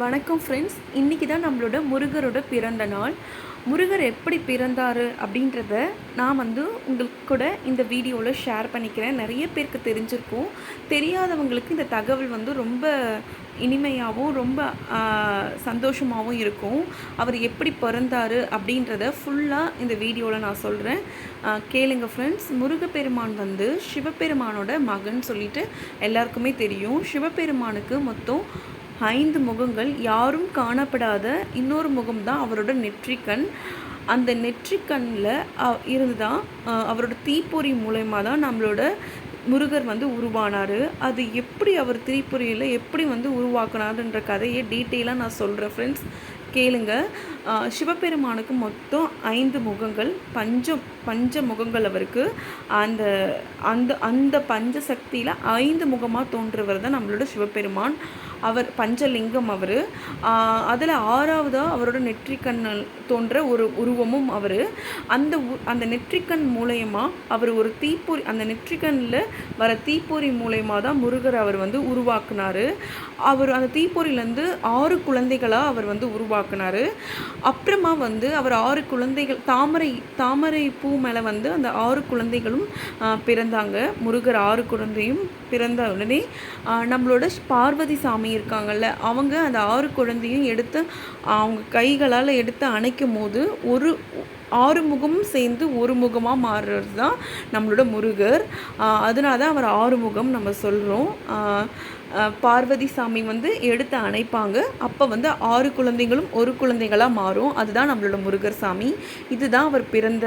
வணக்கம் ஃப்ரெண்ட்ஸ் இன்றைக்கி தான் நம்மளோட முருகரோட பிறந்த நாள். முருகர் எப்படி பிறந்தார் அப்படின்றத நான் வந்து உங்களுக்கு கூட இந்த வீடியோவில் ஷேர் பண்ணிக்கிறேன். நிறைய பேருக்கு தெரிஞ்சிருக்கும். தெரியாதவங்களுக்கு இந்த தகவல் வந்து ரொம்ப இனிமையாகவும் ரொம்ப சந்தோஷமாகவும் இருக்கும். அவர் எப்படி பிறந்தார் அப்படின்றத ஃபுல்லாக இந்த வீடியோவில் நான் சொல்கிறேன் கேளுங்க ஃப்ரெண்ட்ஸ் முருகப்பெருமான் வந்து சிவபெருமானோட மகன் சொல்லிட்டு எல்லாருக்குமே தெரியும். சிவபெருமானுக்கு மொத்தம் ஐந்து முகங்கள் யாரும் காணப்படாத இன்னொரு முகம் தான் அவரோட நெற்றிக்கண். அந்த நெற்றிக்கண்ணில் இருந்து தான் அவரோட தீப்பொறி மூலயமா தான் நம்மளோட முருகர் வந்து உருவானார். அது எப்படி அவர் தீப்பொறியில் எப்படி வந்து உருவாக்கினாருன்ற கதையை டீட்டெயிலாக நான் சொல்கிறேன் ஃப்ரெண்ட்ஸ் கேளுங்க. சிவபெருமானுக்கு மொத்தம் ஐந்து முகங்கள் பஞ்ச பஞ்ச முகங்கள் அவருக்கு. அந்த அந்த அந்த பஞ்ச சக்தியில் ஐந்து முகமாக தோன்றுவர் தான் நம்மளோட சிவபெருமான். அவர் பஞ்சலிங்கம் அவர். அதில் ஆறாவதாக அவரோட நெற்றிக்கண் தோன்ற ஒரு உருவமும் அவர். அந்த அந்த நெற்றிக்கண் மூலயமா அவர் ஒரு தீப்பொறி அந்த நெற்றிக்கண்ணில் வர தீப்பொறி மூலயமா தான் முருகர் அவர் வந்து உருவாக்குனார். அவர் அந்த தீப்பொறியிலேருந்து ஆறு குழந்தைகளாக அவர் வந்து உருவாக்கு உருவாக்குனார் அப்புறமா வந்து அவர் ஆறு குழந்தைகள் தாமரை தாமரை பூ மேலே வந்து அந்த ஆறு குழந்தைகளும் பிறந்தாங்க. முருகர் ஆறு குழந்தையும் பிறந்த உடனே நம்மளோட பார்வதி சாமி இருக்காங்கல்ல அவங்க அந்த ஆறு குழந்தையும் எடுத்து அவங்க கைகளால் எடுத்து அணைக்கும் போது ஒரு ஆறு முகமும் சேர்ந்து ஒரு முகமாக மாறுறது தான் நம்மளோட முருகர். அதனால தான் அவர் ஆறுமுகம் நம்ம சொல்கிறோம் பார்வதி சாமி வந்து எடுத்து அணைப்பாங்க. அப்போ வந்து ஆறு குழந்தைகளும் ஒரு குழந்தைகளாக மாறும். அதுதான் நம்மளோட முருகர் சாமி. இதுதான் அவர் பிறந்த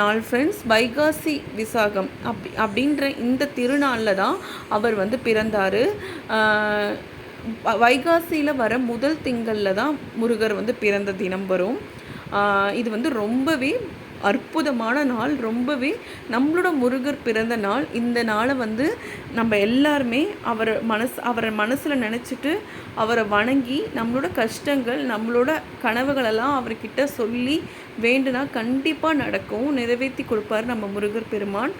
நாள் ஃப்ரெண்ட்ஸ் வைகாசி விசாகம் அப்படி அப்படின்ற இந்த திருநாளில் தான் அவர் வந்து பிறந்தார். வைகாசியில் வர முதல் திங்களில் தான் முருகர் வந்து பிறந்த தினம் வரும். இது வந்து ரொம்பவே அற்புதமான நாள் ரொம்பவே நம்மளோட முருகர் பிறந்த நாள். இந்த நாளை வந்து நம்ம எல்லாருமே அவர் மனசு அவரை மனசில் நினச்சிட்டு அவரை வணங்கி நம்மளோட கஷ்டங்கள் நம்மளோட கனவுகளெல்லாம் அவர்கிட்ட சொல்லி வேண்டுனா கண்டிப்பாக நடக்கும் நிறைவேற்றி கொடுப்பார் நம்ம முருகர் பெருமான்.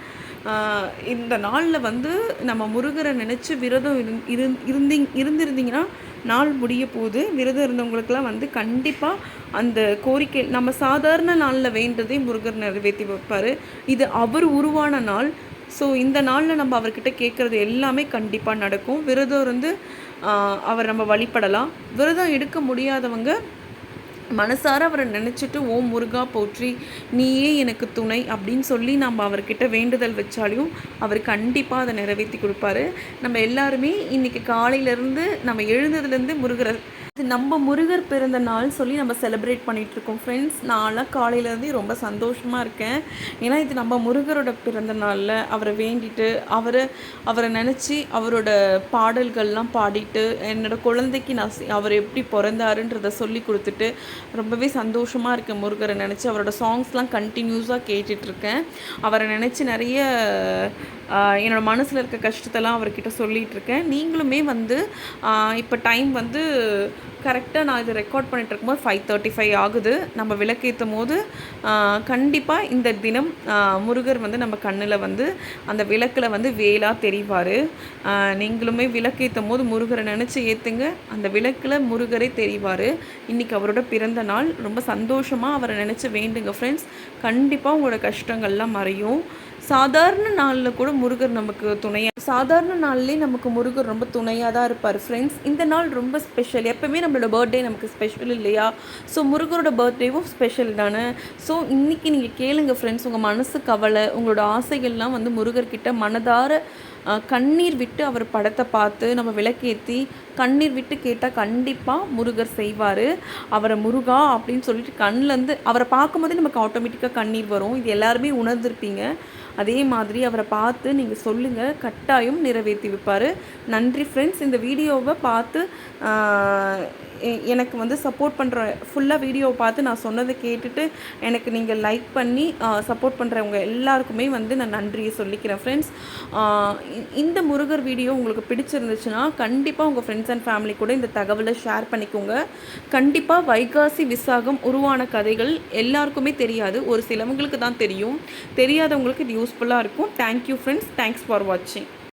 இந்த நாளில் வந்து நம்ம முருகரை நினச்சி விரதம் இரு இருந்திங் இருந்திருந்தீங்கன்னா நாள் முடிய போது விரதம் இருந்தவங்களுக்கெல்லாம் வந்து கண்டிப்பாக அந்த கோரிக்கை நம்ம சாதாரண நாளில் வேண்டதே முருகர் நிறைவேற்றி வைப்பார். இது அவர் உருவான நாள். ஸோ இந்த நாளில் நம்ம அவர்கிட்ட கேட்குறது எல்லாமே கண்டிப்பாக நடக்கும். விரதம் இருந்து அவர் நம்ம வழிபடலாம். விரதம் எடுக்க முடியாதவங்க மனசார அவரை நினச்சிட்டு ஓம் முருகா போற்றி நீயே எனக்கு துணை அப்படின்னு சொல்லி நம்ம அவர்கிட்ட வேண்டுதல் வச்சாலையும் அவர் கண்டிப்பாக அதை நிறைவேற்றி கொடுப்பாரு. நம்ம எல்லாருமே இன்றைக்கி காலையிலேருந்து நம்ம எழுந்ததுலேருந்து முருகரை நம்ம முருகர் பிறந்த நாள் சொல்லி நம்ம செலிப்ரேட் பண்ணிகிட்ருக்கோம் ஃப்ரெண்ட்ஸ் நான்லாம் காலையிலேருந்தே ரொம்ப சந்தோஷமாக இருக்கேன். ஏன்னா இது நம்ம முருகரோட பிறந்த நாளில் அவரை வேண்டிட்டு அவரை அவரை நினச்சி அவரோட பாடல்கள்லாம் பாடிட்டு என்னோடய குழந்தைக்கு நான் அவர் எப்படி பிறந்தாருன்றதை சொல்லி கொடுத்துட்டு ரொம்பவே சந்தோஷமாக இருக்கேன் முருகரை நினச்சி. அவரோட சாங்ஸ்லாம் கண்டினியூஸாக கேட்டுட்ருக்கேன் அவரை நினச்சி நிறைய என்னோடய மனசில் இருக்க கஷ்டத்தெல்லாம் அவர்கிட்ட சொல்லிகிட்ருக்கேன் நீங்களுமே வந்து இப்போ டைம் வந்து கரெக்டாக நான் இதை ரெக்கார்ட் பண்ணிகிட்டு இருக்கும்போது ஃபைவ் தேர்ட்டி ஃபைவ் ஆகுது. நம்ம விளக்கேற்றும் போது கண்டிப்பாக இந்த தினம் முருகர் வந்து நம்ம கண்ணில் வந்து அந்த விளக்கில் வந்து வேலாக தெரிவார். நீங்களுமே விளக்கேற்றும் போது முருகரை நினச்சி ஏற்றுங்க அந்த விளக்கில் முருகரே தெரிவார். இன்றைக்கி அவரோட பிறந்த நாள். ரொம்ப சந்தோஷமாக அவரை நினச்சி வேண்டுங்க ஃப்ரெண்ட்ஸ் கண்டிப்பாக உங்களோட கஷ்டங்கள்லாம் மறையும். சாதாரண நாளில் கூட முருகர் நமக்கு துணையாக சாதாரண நாள்லேயே நமக்கு முருகர் ரொம்ப துணையாக தான் இருப்பார் ஃப்ரெண்ட்ஸ் இந்த நாள் ரொம்ப ஸ்பெஷல் எப்போவுமே நம்மளோட பர்த்டே நமக்கு ஸ்பெஷல் இல்லையா? ஸோ முருகரோட பர்த்டேவும் ஸ்பெஷல் தானே? ஸோ இன்றைக்கி நீங்கள் கேளுங்க ஃப்ரெண்ட்ஸ் உங்கள் மனசு கவலை உங்களோட ஆசைகள்லாம் வந்து முருகர்கிட்ட மனதார கண்ணீர் விட்டு அவர் படத்தை பார்த்து நம்ம விளக்கேற்றி கண்ணீர் விட்டு கேட்டால் கண்டிப்பாக முருகர் செய்வார். அவரை முருகா அப்படின்னு சொல்லிட்டு கண்ணிலேருந்து அவரை பார்க்கும்போதே நமக்கு ஆட்டோமேட்டிக்காக கண்ணீர் வரும். இது எல்லாருமே உணர்ந்திருப்பீங்க. அதே மாதிரி அவரை பார்த்து நீங்கள் சொல்லுங்கள் கட்டாயம் நிறைவேற்றி வைப்பார். நன்றி ஃப்ரெண்ட்ஸ் இந்த வீடியோவை பார்த்து எனக்கு வந்து சப்போர்ட் பண்ணுற ஃபுல்லாக வீடியோவை பார்த்து நான் சொன்னதை கேட்டுட்டு எனக்கு நீங்கள் லைக் பண்ணி சப்போர்ட் பண்ணுறவங்க எல்லாருக்குமே வந்து நான் நன்றியை சொல்லிக்கிறேன் ஃப்ரெண்ட்ஸ் இந்த முருகர் வீடியோ உங்களுக்கு பிடிச்சிருந்துச்சுன்னா கண்டிப்பாக உங்கள் ஃப்ரெண்ட்ஸ் அண்ட் ஃபேமிலி கூட இந்த தகவலை ஷேர் பண்ணிக்கோங்க. கண்டிப்பாக வைகாசி விசாகம் உருவான கதைகள் எல்லாருக்குமே தெரியாது. ஒரு சிலவங்களுக்கு தான் தெரியும். தெரியாதவங்களுக்கு இது யூஸ்ஃபுல்லாக இருக்கும். தேங்க்யூ ஃப்ரெண்ட்ஸ் தேங்க்ஸ் ஃபார் வாட்சிங்